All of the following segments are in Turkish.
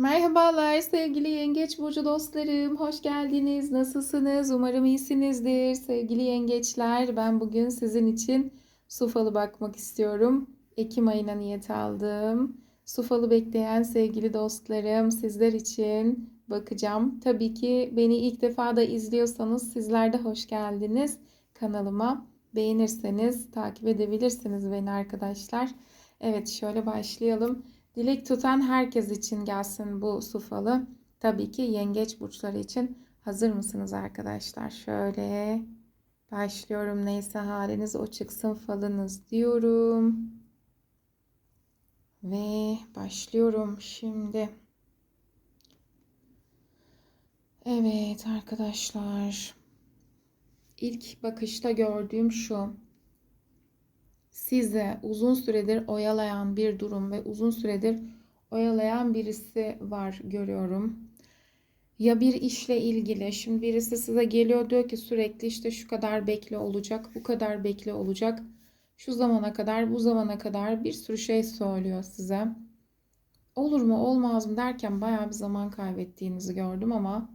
Merhabalar sevgili Yengeç Burcu dostlarım. Hoş geldiniz. Nasılsınız? Umarım iyisinizdir. Sevgili yengeçler, ben bugün sizin için su falı bakmak istiyorum. Ekim ayına niyet aldım. Su falı bekleyen sevgili dostlarım, sizler için bakacağım. Tabii ki beni ilk defa da izliyorsanız sizler de hoş geldiniz kanalıma. Beğenirseniz takip edebilirsiniz beni arkadaşlar. Evet şöyle başlayalım. Dilek tutan herkes için gelsin bu su falı. Tabii ki yengeç burçları için. Hazır mısınız arkadaşlar? Şöyle başlıyorum. Neyse haliniz o çıksın falınız diyorum. Ve başlıyorum şimdi. Evet arkadaşlar. İlk bakışta gördüğüm şu size uzun süredir oyalayan bir durum ve uzun süredir oyalayan birisi var görüyorum. Ya bir işle ilgili şimdi birisi size geliyor diyor ki sürekli işte şu kadar bekle olacak, bu kadar bekle olacak. Şu zamana kadar, bu zamana kadar bir sürü şey söylüyor size. Olur mu, olmaz mı derken bayağı bir zaman kaybettiğinizi gördüm ama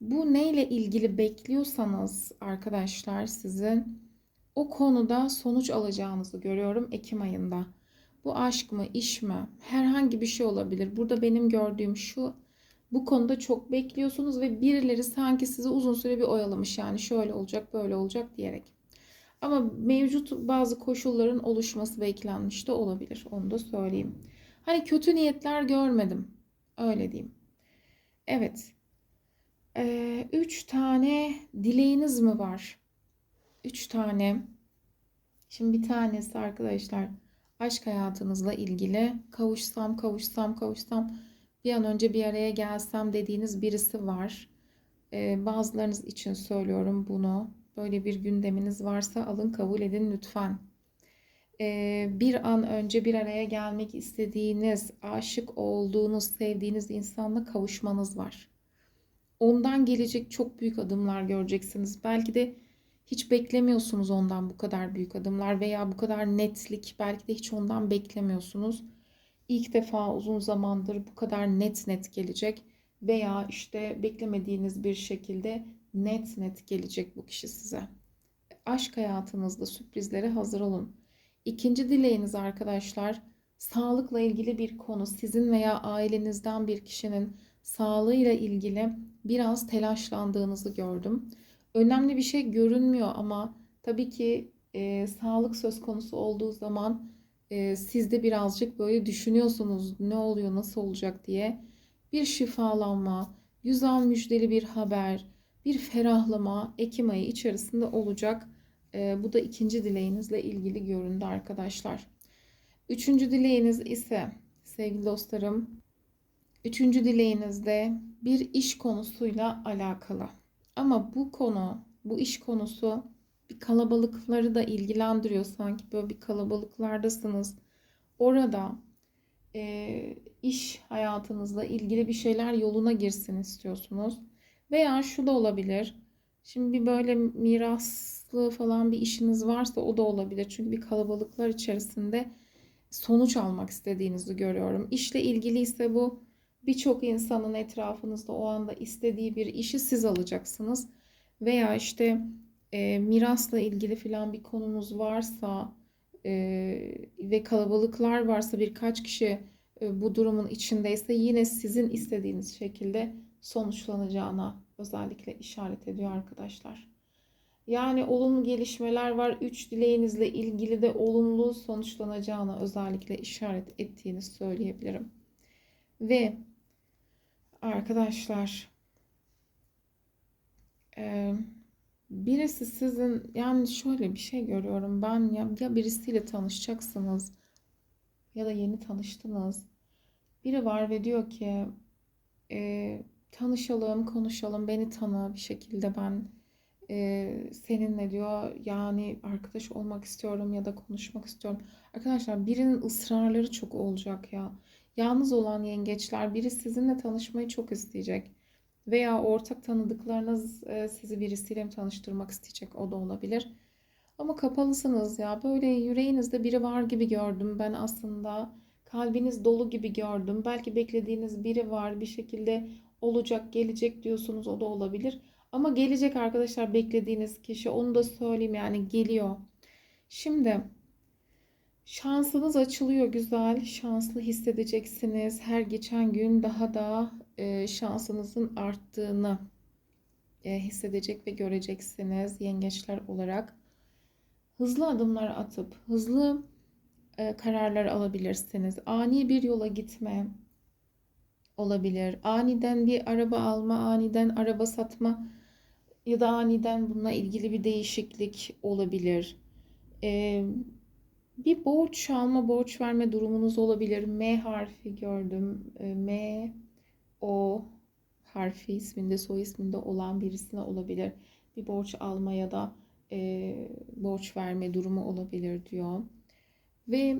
bu neyle ilgili bekliyorsanız arkadaşlar sizin o konuda sonuç alacağınızı görüyorum Ekim ayında. Bu aşk mı, iş mi? Herhangi bir şey olabilir. Burada benim gördüğüm şu. Bu konuda çok bekliyorsunuz ve birileri sanki sizi uzun süre bir oyalamış. Yani şöyle olacak, böyle olacak diyerek. Ama mevcut bazı koşulların oluşması beklenmiş de olabilir. Onu da söyleyeyim. Hani kötü niyetler görmedim. Öyle diyeyim. Evet. Ee, üç tane dileğiniz mi var? Üç tane. Şimdi bir tanesi arkadaşlar aşk hayatınızla ilgili kavuşsam kavuşsam kavuşsam bir an önce bir araya gelsem dediğiniz birisi var. Ee, bazılarınız için söylüyorum bunu. Böyle bir gündeminiz varsa alın kabul edin lütfen. Ee, bir an önce bir araya gelmek istediğiniz, aşık olduğunuz, sevdiğiniz insanla kavuşmanız var. Ondan gelecek çok büyük adımlar göreceksiniz. Belki de hiç beklemiyorsunuz ondan bu kadar büyük adımlar veya bu kadar netlik belki de hiç ondan beklemiyorsunuz. İlk defa uzun zamandır bu kadar net net gelecek veya işte beklemediğiniz bir şekilde net net gelecek bu kişi size. Aşk hayatınızda sürprizlere hazır olun. İkinci dileğiniz arkadaşlar sağlıkla ilgili bir konu sizin veya ailenizden bir kişinin sağlığıyla ilgili biraz telaşlandığınızı gördüm önemli bir şey görünmüyor ama tabii ki e, sağlık söz konusu olduğu zaman e, siz de birazcık böyle düşünüyorsunuz ne oluyor nasıl olacak diye bir şifalanma, güzel müjdeli bir haber, bir ferahlama Ekim ayı içerisinde olacak. E, bu da ikinci dileğinizle ilgili göründü arkadaşlar. Üçüncü dileğiniz ise sevgili dostlarım, üçüncü dileğinizde bir iş konusuyla alakalı. Ama bu konu, bu iş konusu bir kalabalıkları da ilgilendiriyor sanki böyle bir kalabalıklardasınız. Orada e, iş hayatınızla ilgili bir şeyler yoluna girsin istiyorsunuz. Veya şu da olabilir. Şimdi bir böyle miraslı falan bir işiniz varsa o da olabilir. Çünkü bir kalabalıklar içerisinde sonuç almak istediğinizi görüyorum. İşle ilgili ise bu birçok insanın etrafınızda o anda istediği bir işi siz alacaksınız. Veya işte e, mirasla ilgili filan bir konunuz varsa e, ve kalabalıklar varsa birkaç kişi e, bu durumun içindeyse yine sizin istediğiniz şekilde sonuçlanacağına özellikle işaret ediyor arkadaşlar. Yani olumlu gelişmeler var. Üç dileğinizle ilgili de olumlu sonuçlanacağına özellikle işaret ettiğini söyleyebilirim. Ve arkadaşlar birisi sizin yani şöyle bir şey görüyorum ben ya, ya birisiyle tanışacaksınız ya da yeni tanıştınız. Biri var ve diyor ki e, tanışalım, konuşalım, beni tanı bir şekilde ben e, seninle diyor yani arkadaş olmak istiyorum ya da konuşmak istiyorum. Arkadaşlar birinin ısrarları çok olacak ya. Yalnız olan yengeçler biri sizinle tanışmayı çok isteyecek. Veya ortak tanıdıklarınız e, sizi birisiyle mi tanıştırmak isteyecek o da olabilir. Ama kapalısınız ya böyle yüreğinizde biri var gibi gördüm ben aslında. Kalbiniz dolu gibi gördüm. Belki beklediğiniz biri var. Bir şekilde olacak, gelecek diyorsunuz. O da olabilir. Ama gelecek arkadaşlar beklediğiniz kişi. Onu da söyleyeyim yani geliyor. Şimdi şansınız açılıyor güzel. Şanslı hissedeceksiniz. Her geçen gün daha da e, şansınızın arttığını e, hissedecek ve göreceksiniz yengeçler olarak. Hızlı adımlar atıp hızlı e, kararlar alabilirsiniz. Ani bir yola gitme olabilir. Aniden bir araba alma, aniden araba satma ya da aniden bununla ilgili bir değişiklik olabilir. E, bir borç alma, borç verme durumunuz olabilir. M harfi gördüm. E, M, O harfi isminde, soy isminde olan birisine olabilir. Bir borç alma ya da e, borç verme durumu olabilir diyor. Ve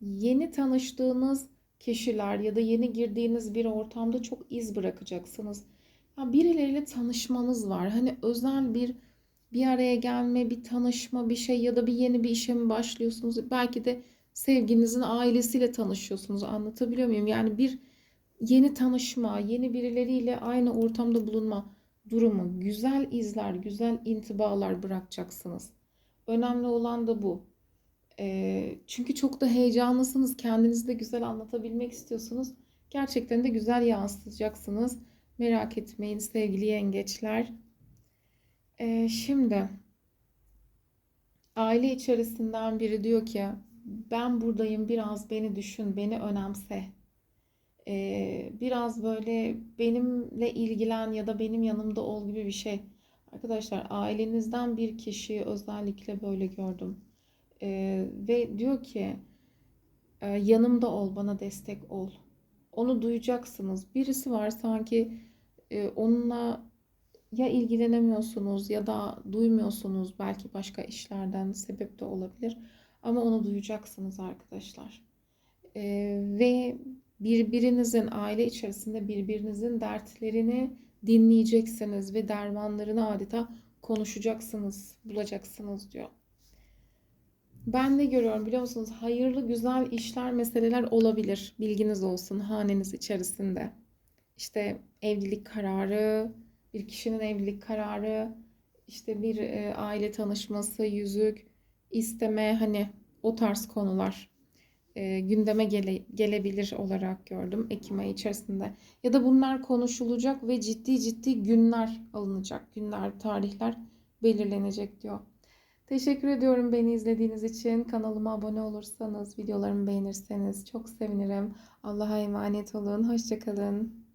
yeni tanıştığınız kişiler ya da yeni girdiğiniz bir ortamda çok iz bırakacaksınız. Ya birileriyle tanışmanız var. Hani özel bir bir araya gelme, bir tanışma, bir şey ya da bir yeni bir işe mi başlıyorsunuz? Belki de sevginizin ailesiyle tanışıyorsunuz. Anlatabiliyor muyum? Yani bir yeni tanışma, yeni birileriyle aynı ortamda bulunma durumu, güzel izler, güzel intibalar bırakacaksınız. Önemli olan da bu. Ee, çünkü çok da heyecanlısınız. Kendinizi de güzel anlatabilmek istiyorsunuz. Gerçekten de güzel yansıtacaksınız. Merak etmeyin sevgili yengeçler. Ee, şimdi aile içerisinden biri diyor ki ben buradayım biraz beni düşün, beni önemse. Ee, biraz böyle benimle ilgilen ya da benim yanımda ol gibi bir şey. Arkadaşlar ailenizden bir kişiyi özellikle böyle gördüm. Ee, ve diyor ki "E, yanımda ol, bana destek ol. Onu duyacaksınız. Birisi var sanki e, onunla ya ilgilenemiyorsunuz ya da duymuyorsunuz belki başka işlerden sebep de olabilir. Ama onu duyacaksınız arkadaşlar. Ee, ve birbirinizin aile içerisinde birbirinizin dertlerini dinleyeceksiniz ve dermanlarını adeta konuşacaksınız, bulacaksınız diyor. Ben ne görüyorum biliyor musunuz? Hayırlı, güzel işler, meseleler olabilir. Bilginiz olsun haneniz içerisinde. İşte evlilik kararı, bir kişinin evlilik kararı, işte bir e, aile tanışması, yüzük, isteme hani o tarz konular e, gündeme gele, gelebilir olarak gördüm Ekim ayı içerisinde. Ya da bunlar konuşulacak ve ciddi ciddi günler alınacak. Günler, tarihler belirlenecek diyor. Teşekkür ediyorum beni izlediğiniz için. Kanalıma abone olursanız, videolarımı beğenirseniz çok sevinirim. Allah'a emanet olun. Hoşçakalın.